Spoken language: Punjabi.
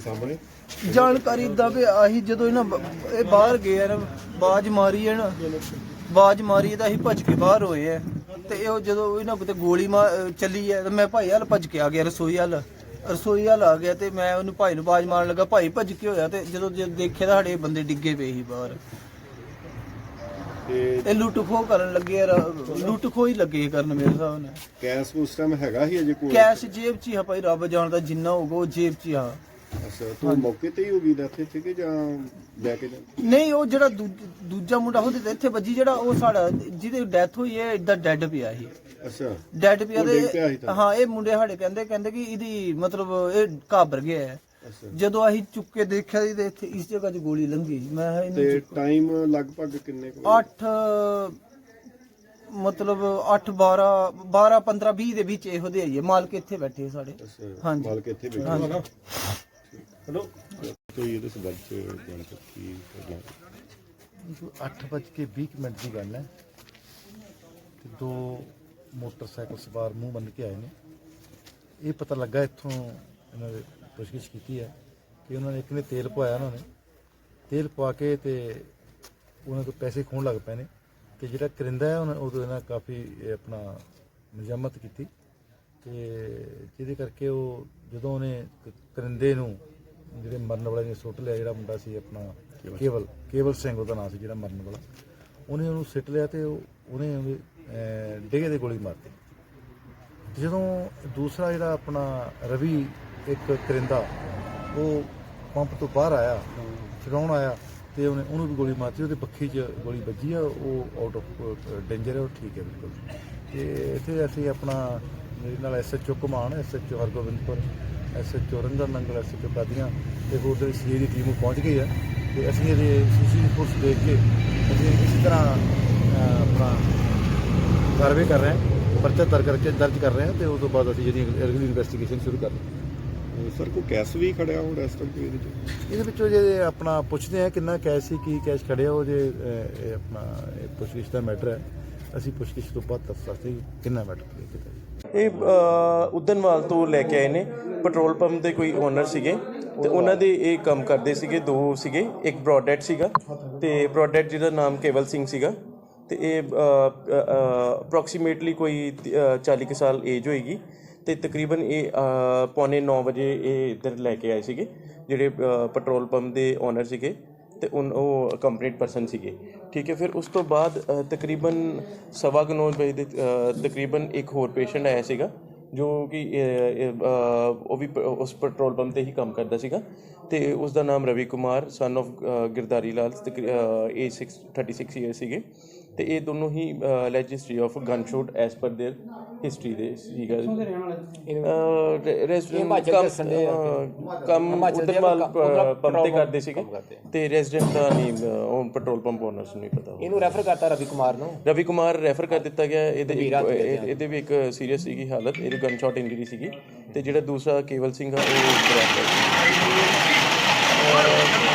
ਸਾਹਮਣੇ। ਜਾਣਕਾਰੀ ਇਦਾਂ ਵੀ ਆਹੀ ਜਦੋਂ ਇਹਨਾਂ ਬ- ਇਹ ਬਾਹਰ ਗਏ ਆ ਨਾ ਬਾਜ ਮਾਰੀ ਹੈ ਨਾ ਬਾਜ ਮਾਰੀ ਤਾਂ ਅਸੀਂ ਭੱਜ ਕੇ ਬਾਹਰ ਹੋਏ ਆ। ਤੇ ਉਹ ਜਦੋਂ ਇਹਨਾਂ ਕੋਤੇ ਗੋਲੀ ਮਾ- ਅਹ ਚੱਲੀ ਹੈ ਤੇ ਮੈਂ ਭਾਈ ਹਾਲ ਭੱਜ ਕੇ ਆ ਗਿਆ ਰਸੋਈ ਹਾਲ। ਰਸੋਈ ਹਾਲ ਆ ਗਿਆ ਤੇ ਮੈਂ ਉਹਨੂੰ ਭਾਈ ਨੂੰ ਬਾਜ ਮਾਰਨ ਲੱਗਾ ਭਾਈ ਭੱਜ ਕੇ ਹੋਇਆ ਤੇ ਜਦੋਂ ਦੇਖਿਆ ਤਾਂ ਸਾਡੇ ਬੰਦੇ ਡਿੱਗੇ ਪਏ ਸੀ ਬਾਹਰ। ਤੇ ਇਹ ਲੁੱਟ ਖੋਹ ਕਰਨ ਲੱਗੇ ਆ ਰ- ਲੁੱਟ ਖੋਹ ਹੀ ਲੱਗੇ ਕਰਨ ਮੇਰੇ ਹਿਸਾਬ ਨਾਲ। ਕੈਸ਼ ਉਸ ਟਾਈਮ ਹੈਗਾ ਸੀ ਅਜੇ ਕੋਲ ਕੈਸ਼ ਜੇਬ 'ਚ ਹੀ ਆ ਭਾਈ ਰੱਬ ਜਾਣਦਾ ਜਿੰਨਾ ਹੋਊਗਾ ਉਹ ਜੇਬ 'ਚ ਹੀ ਆ। ਅੱਛਾ ਤੂੰ ਮੌਕੇ ਤੇ ਹੀ ਹੋ ਗਈ ਡੈਥ ਇੱਥੇ ਕਿ ਜਾਂ ਲੈ ਕੇ ਜਾ ਨਹੀਂ ਉਹ ਜਿਹੜਾ ਦੂਜ- ਦੂਜਾ ਮੁੰਡਾ ਉਹਦੇ ਤੇ ਇੱਥੇ ਵੱਜੀ ਜਿਹੜਾ ਉਹ ਸਾਡਾ ਜਿਹਦੀ ਡੈਥ ਹੋਈ ਹੈ ਇਦਾਂ ਡੈੱਡ ਪਿਆ ਸੀ। ਅੱਛਾ ਡੈੱਡ ਪਿਆ ਉਹ ਡਿੱਗ ਪਿਆ ਸੀ ਤੇ? ਤਾਂ। ਹਾਂ ਇਹ ਮੁੰਡੇ ਸਾਡੇ ਕਹਿੰਦੇ ਕਹਿੰਦੇ ਕਿ ਇਹਦੀ ਮਤਲਬ ਇਹ ਘਾਬਰ ਗਿਆ ਹੈ। ਅੱਛਾ। ਜਦੋਂ ਅਸੀਂ ਚੁੱਕ ਕੇ ਦੇਖਿਆ ਸੀ ਤੇ ਇੱਥੇ ਇਸ ਜਗ੍ਹਾ 'ਚ ਗੋਲੀ ਲੰਗੀ ਮੈਂ ਕਿਹਾ ਤੇ ਇਹਨੂੰ ਟਾਈਮ ਲਗਭਗ ਕਿੰਨੇ ਕੁ 8 ਮਤਲਬ 8 12 12 15 20 ਦੇ ਵਿੱਚ ਇਹੋ ਦੇ ਆਈਏ ਮਾਲਕ ਇੱਥੇ ਬੈਠੇ ਸਾਡੇ। ਅੱਛਾ ਹਾਂਜੀ। ਮਾਲਕ ਇੱਥੇ ਬੈਠੇ ਹੈਲੋ। ਕੋਈ ਇਹਦੇ ਸੰਬੰਧ ਚ ਜਾਣਕਾਰੀ ਕੀ ਕਰਨਾ? ਅੱਠ ਵੱਜ ਕੇ 20 ਮਿੰਟ ਦੀ ਗੱਲ ਹੈ। ਤੇ ਦੋ ਮੋਟਰਸਾਈਕਲ ਸਵਾਰ ਮੂੰਹ ਬੰਨ ਕੇ ਆਏ ਨੇ। ਇਹ ਪਤਾ ਲੱਗਾ ਇੱਥੋਂ ਇਹਨਾਂ ਦੇ ਪੁੱਛਗਿੱਛ ਕੀਤੀ ਹੈ ਕਿ ਉਹਨਾਂ ਨੇ ਇੱਕ ਨੇ ਤੇਲ ਪਵਾਇਆ ਉਹਨਾਂ। ਨੇ ਤੇਲ ਪਵਾ ਕੇ ਤੇ ਉਹਨਾਂ ਤੋਂ ਪੈਸੇ ਖੋਣ ਲੱਗ ਪਏ ਨੇ। ਤੇ ਜਿਹੜਾ ਕਰਿੰਦਾ ਹੈ, ਉਹਨਾਂ ਉਹਦੇ ਨਾਲ ਕਾਫੀ ਇਹ ਆਪਣਾ ਮਜ਼ਮਤ ਕੀਤੀ। ਤੇ ਜਿਹਦੇ ਕਰਕੇ ਉਹ ਜਦੋਂ ਉਹਨੇ ਕ- ਕਰਿੰਦੇ ਨੂੰ ਜਿਹੜੇ ਮਰਨ ਵਾਲੇ ਨੇ ਸੁੱਟ ਲਿਆ ਜਿਹੜਾ ਮੁੰਡਾ ਸੀ ਆਪਣਾ ਕੇਵਲ ਕੇਵਲ ਸਿੰਘ ਉਹਦਾ ਨਾਮ ਸੀ ਜਿਹੜਾ ਮਰਨ ਵਾਲਾ। ਉਹਨੇ ਉਹਨੂੰ ਸਿੱਟ ਲਿਆ ਤੇ ਉਹ- ਉਹਨੇ ਡੇਗੇ ਦੇ ਗੋਲੀ ਮਾਰਤੀ ਤੇ ਜਦੋਂ ਦੂਸਰਾ ਜਿਹੜਾ ਆਪਣਾ ਰਵੀ ਇੱਕ ਕਰਿੰਦਾ ਉਹ ਪੰਪ ਤੋਂ ਬਾਹਰ ਆਇਆ ਛਡਾਉਣ ਆਇਆ ਤੇ ਉਹਨੇ ਉਹਨੂੰ ਵੀ ਗੋਲੀ ਮਾਰਤੀ ਉਹਦੇ ਪੱਖੀ 'ਚ ਗੋਲੀ ਵੱਜੀ ਆ ਉਹ ਆਊਟ ਆਫ ਡੇਂਜਰ ਹੈ ਉਹ ਠੀਕ ਹੈ ਬਿਲਕੁਲ। ਤੇ ਇੱਥੇ ਅਸੀਂ ਆਪਣਾ ਮੇਰੇ ਨਾਲ SHO Ghuman SHO Hargobindpur SHO Rangar Nangal SHO Qadian ਤੇ ਹੋਰ ਜਿਹੜੀ ਸੀਏ ਦੀ ਟੀਮ ਪਹੁੰਚ ਗਈ ਹੈ ਤੇ ਅਸੀਂ ਇਹਦੇ ਸੀਸੀ ਰਿਪੋਰਟਸ ਦੇਖ ਕੇ ਅਸੀਂ ਇਸੇ ਤਰ੍ਹਾਂ ਆਪਣਾ ਕਾਰਵਾਈ ਕਰ ਰਹੇ ਹਾਂ ਪਰਚਾ ਦਰਜ ਕਰਕੇ ਦਰਜ ਕਰ ਰਹੇ ਹਾਂ ਤੇ ਉਸ ਤੋਂ ਬਾਅਦ ਅਸੀਂ ਜਿਹੜੀ ਅਗਲੀ ਇਨਵੈਸਟੀਗੇਸ਼ਨ ਸ਼ੁਰੂ ਕਰ ਰਹੇ ਹਾਂ। ਸਰ ਕੋਈ ਕੈਸ਼ ਵੀ ਖੜਿਆ ਹੋ ਇਸ ਟਾਈਮ ਕੋਈ ਇਹਦੇ ਚ? ਇਹਦੇ ਵਿੱਚੋਂ ਜੇ ਆਪਣਾ ਪੁੱਛਦੇ ਆ ਕਿੰਨਾ ਕੈਸ਼ ਸੀ ਕੀ ਕੈਸ਼ ਖੜਿਆ ਉਹ ਜੇ ਆਪਣਾ ਇਹ ਪੁੱਛਗਿੱਛ ਦਾ ਮੈਟਰ ਹੈ। ਅਸੀਂ ਪੁੱਛਗਿੱਛ ਤੋਂ ਬਾਅਦ ਦੱਸ ਸਕਦੇ ਕਿ ਕਿੰਨਾ ਮੈਟਰ ਕੀਤਾ ਇਹ ਉਦਨਵਾਲ ਤੋਂ ਲੈ ਕੇ ਆਏ ਨੇ। ਪੈਟਰੋਲ ਪੰਪ ਦੇ ਕੋਈ ਓਨਰ ਸੀਗੇ ਤੇ ਉਹਨਾਂ ਦੇ ਇਹ ਕੰਮ ਕਰਦੇ ਸੀਗੇ ਦੋ ਸੀਗੇ ਇੱਕ ਬ੍ਰੌਡਹੈਡ ਸੀਗਾ ਤੇ ਬ੍ਰੌਡਹੈਡ ਜਿਹਦਾ ਨਾਮ ਕੇਵਲ ਸਿੰਘ ਸੀਗਾ ਤੇ ਇਹ ਅਪਰੋਕਸੀਮੇਟਲੀ ਕੋਈ ਤ- 40 ਕੁ ਸਾਲ ਏਜ ਹੋਏਗੀ ਤੇ ਤਕਰੀਬਨ ਇਹ ਅ, ਪੌਣੇ 9 ਵਜੇ ਇਹ ਇੱਧਰ ਲੈ ਕੇ ਆਏ ਸੀਗੇ ਜਿਹੜੇ ਪੈਟਰੋਲ ਪੰਪ ਦੇ ਓਨਰ ਸੀਗੇ ਤੇ ਉਨ- ਉਹ ਕੰਪਲੀਟ ਪਰਸਨ ਸੀਗੇ। ਠੀਕ ਹੈ ਫਿਰ ਉਸ ਤੋਂ ਬਾਅਦ ਤਕਰੀਬਨ ਸਵਾ ਕੁ ਨੌ ਵਜੇ ਦੇ ਤਕਰੀਬਨ ਇੱਕ ਹੋਰ ਪੇਸ਼ੈਂਟ ਆਇਆ ਸੀਗਾ ਜੋ ਕਿ ਅ, ਅ, ਉਹ ਵੀ ਪ- ਉਸ ਪੈਟਰੋਲ ਪੰਪ ਤੇ ਹੀ ਕੰਮ ਕਰਦਾ ਸੀਗਾ ਤੇ ਉਸ ਦਾ ਨਾਮ Ravi Kumar son of Girdhari Lal age 6 36 year ਸੀਗੇ ਤੇ ਇਹ ਦੋਨੋਂ ਹੀ ਲੈਜ history of gun shoots ਪਰ देयर ਹਿਸਟਰੀ ਦੇ ਸੀਗਾ ਰੈਜ਼ੀਡੈਂਟ ਕੰਮ ਉਦਰਵਾਲ ਪੰਪ ਤੇ ਕਰਦੇ ਸੀਗੇ ਤੇ ਰੈਜ਼ੀਡੈਂਟ ਦਾ ਨਹੀਂ ਅ, ਉਹ ਪੈਟਰੋਲ ਪੰਪ ਓਨਰਸ ਨੂੰ ਨਹੀਂ ਪਤਾ ਇਹਨੂੰ ਰੈਫਰ ਕਰਤਾ ਰਵੀ ਕੁਮਾਰ ਨੂੰ ਰਵੀ ਕੁਮਾਰ ਰੈਫਰ ਕਰ ਦਿੱਤਾ ਗਿਆ ਇਹਦੇ ਇੱਕ- ਇਹ- ਇਹਦੇ ਵੀ ਇੱਕ ਸੀਰੀਅਸ ਸੀਗੀ ਹਾਲਤ ਇਹਦੀ ਗਨ ਸ਼ਾਟ ਇੰਜਰੀ ਸੀਗੀ ਤੇ ਜਿਹੜਾ ਦੂਸਰਾ ਕੇਵਲ ਸਿੰਘ ਆ ਉਹ